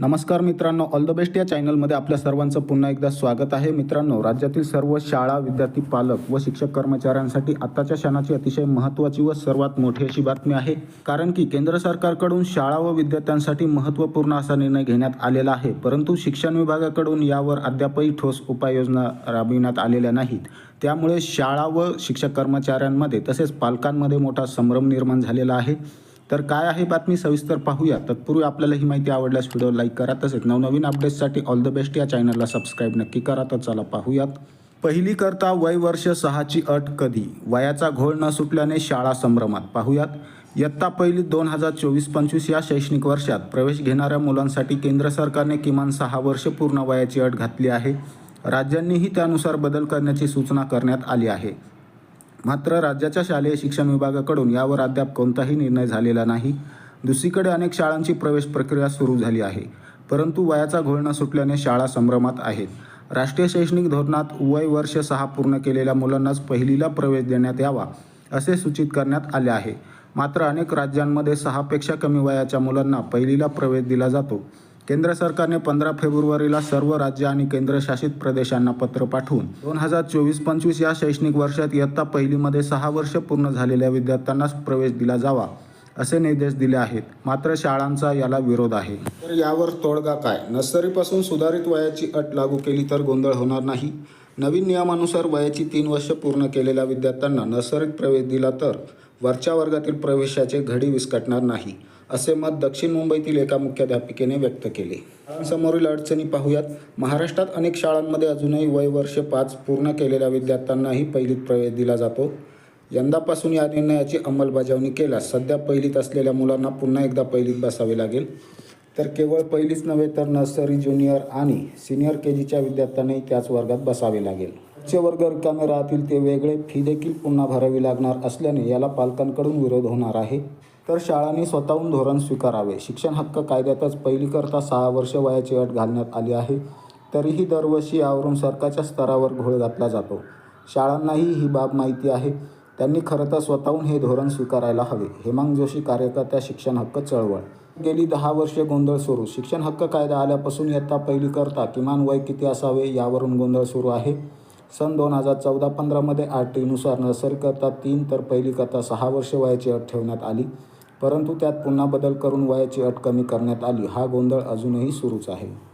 नमस्कार मित्रांनो all the best या चॅनलमध्ये आपल्या सर्वांचं पुन्हा एकदा स्वागत आहे. मित्रांनो राज्यातील सर्व शाळा विद्यार्थी पालक व शिक्षक कर्मचाऱ्यांसाठी आत्ताच्या क्षणाची अतिशय महत्त्वाची व सर्वात मोठी अशी बातमी आहे. कारण की केंद्र सरकारकडून शाळा व विद्यार्थ्यांसाठी महत्त्वपूर्ण असा निर्णय घेण्यात आलेला आहे. परंतु शिक्षण विभागाकडून यावर अद्यापही ठोस उपाययोजना राबविण्यात आलेल्या नाहीत. त्यामुळे शाळा व शिक्षक कर्मचाऱ्यांमध्ये तसेच पालकांमध्ये मोठा संभ्रम निर्माण झालेला आहे. तर काय आहे बातमी? सविस्तर पाहूया. तत्पूर्वी आपल्याला ही माहिती आवडल्यास व्हिडिओ लाईक करा तसेच नवनवीन अपडेट्ससाठी ऑल द बेस्ट या चॅनलला सबस्क्राईब नक्की करा. तर चला पाहूयात. पहिली करता वय वर्ष सहाची अट कधी? वयाचा घोळ न सुटल्याने शाळा संभ्रमात. पाहूयात. इयत्ता पहिली दोन हजार चोवीस पंचवीस या शैक्षणिक वर्षात प्रवेश घेणाऱ्या मुलांसाठी केंद्र सरकारने किमान सहा वर्ष पूर्ण वयाची अट घातली आहे. राज्यांनीही त्यानुसार बदल करण्याची सूचना करण्यात आली आहे. मात्र राज्याच्या शालेय शिक्षण विभागाकडून यावर अद्याप कोणताही निर्णय झालेला नाही. दुसरीकडे अनेक शाळांची प्रवेश प्रक्रिया सुरू झाली आहे. परंतु वयाचा घोळ न सुटल्याने शाळा संभ्रमात आहेत. राष्ट्रीय शैक्षणिक धोरणात वय वर्ष सहा पूर्ण केलेल्या मुलांनाच पहिलीला प्रवेश देण्यात यावा असे सूचित करण्यात आले आहे. मात्र अनेक राज्यांमध्ये सहापेक्षा कमी वयाच्या मुलांना पहिलीला प्रवेश दिला जातो. केंद्र सरकारने पंधरा फेब्रुवारीला सर्व राज्य आणि केंद्रशासित प्रदेशांना पत्र पाठवून दोन हजार चोवीस पंचवीस या शैक्षणिक वर्षात इयत्ता पहिलीमध्ये सहा वर्ष पूर्ण झालेल्या विद्यार्थ्यांनाच प्रवेश दिला जावा असे निर्देश दिले आहेत. मात्र शाळांचा याला विरोध आहे. तर यावर तोडगा काय? नर्सरीपासून सुधारित वयाची अट लागू केली तर गोंधळ होणार नाही. नवीन नियमानुसार वयाची तीन वर्ष पूर्ण केलेल्या विद्यार्थ्यांना नर्सरीत प्रवेश दिला तर वरच्या वर्गातील प्रवेशाचे घडी विस्कटणार नाही. असे मत दक्षिण मुंबईतील एका मुख्याध्यापिकेने व्यक्त केले. समोरील अडचणी पाहूयात. महाराष्ट्रात अनेक शाळांमध्ये अजूनही वय वर्ष पाच पूर्ण केलेल्या विद्यार्थ्यांनाही पहिलीत प्रवेश दिला जातो. यंदापासून या निर्णयाची अंमलबजावणी केल्यास सध्या पहिलीत असलेल्या मुलांना पुन्हा एकदा पहिलीत बसावे लागेल. तर केवळ पहिलीच नव्हे तर नर्सरी ज्युनियर आणि सिनियर के जीच्या विद्यार्थ्यांनाही त्याच वर्गात बसावे लागेल. उच्च वर्ग रिकामे राहतील ते वेगळे फी देखील पुन्हा भरावी लागणार असल्याने याला पालकांकडून विरोध होणार आहे. तर शाळांनी स्वतःहून धोरण स्वीकारावे. शिक्षण हक्क कायद्यातच पहिलीकरता सहा वर्ष वयाची अट घालण्यात आली आहे. तरीही दरवर्षी यावरून सरकारच्या स्तरावर घोळ घातला जातो. शाळांनाही ही बाब माहिती आहे. त्यांनी खरं तर स्वतःहून हे धोरण स्वीकारायला हवे. हेमांग जोशी कार्यकर्त्या शिक्षण हक्क चळवळ. गेली दहा वर्षे गोंधळ सुरू. शिक्षण हक्क कायदा आल्यापासून इयत्ता पहिली करता किमान वय किती असावे यावरून गोंधळ सुरू आहे. सन दोन हजार चौदा पंधरामध्ये आर टीनुसार नर्सरीकरता तीन तर पहिलीकरता सहा वर्ष वयाची अट ठेवण्यात आली. परंतु त्यात पुन्हा बदल करून वयाची अट कमी करण्यात आली. हा गोंधळ अजूनही सुरूच आहे.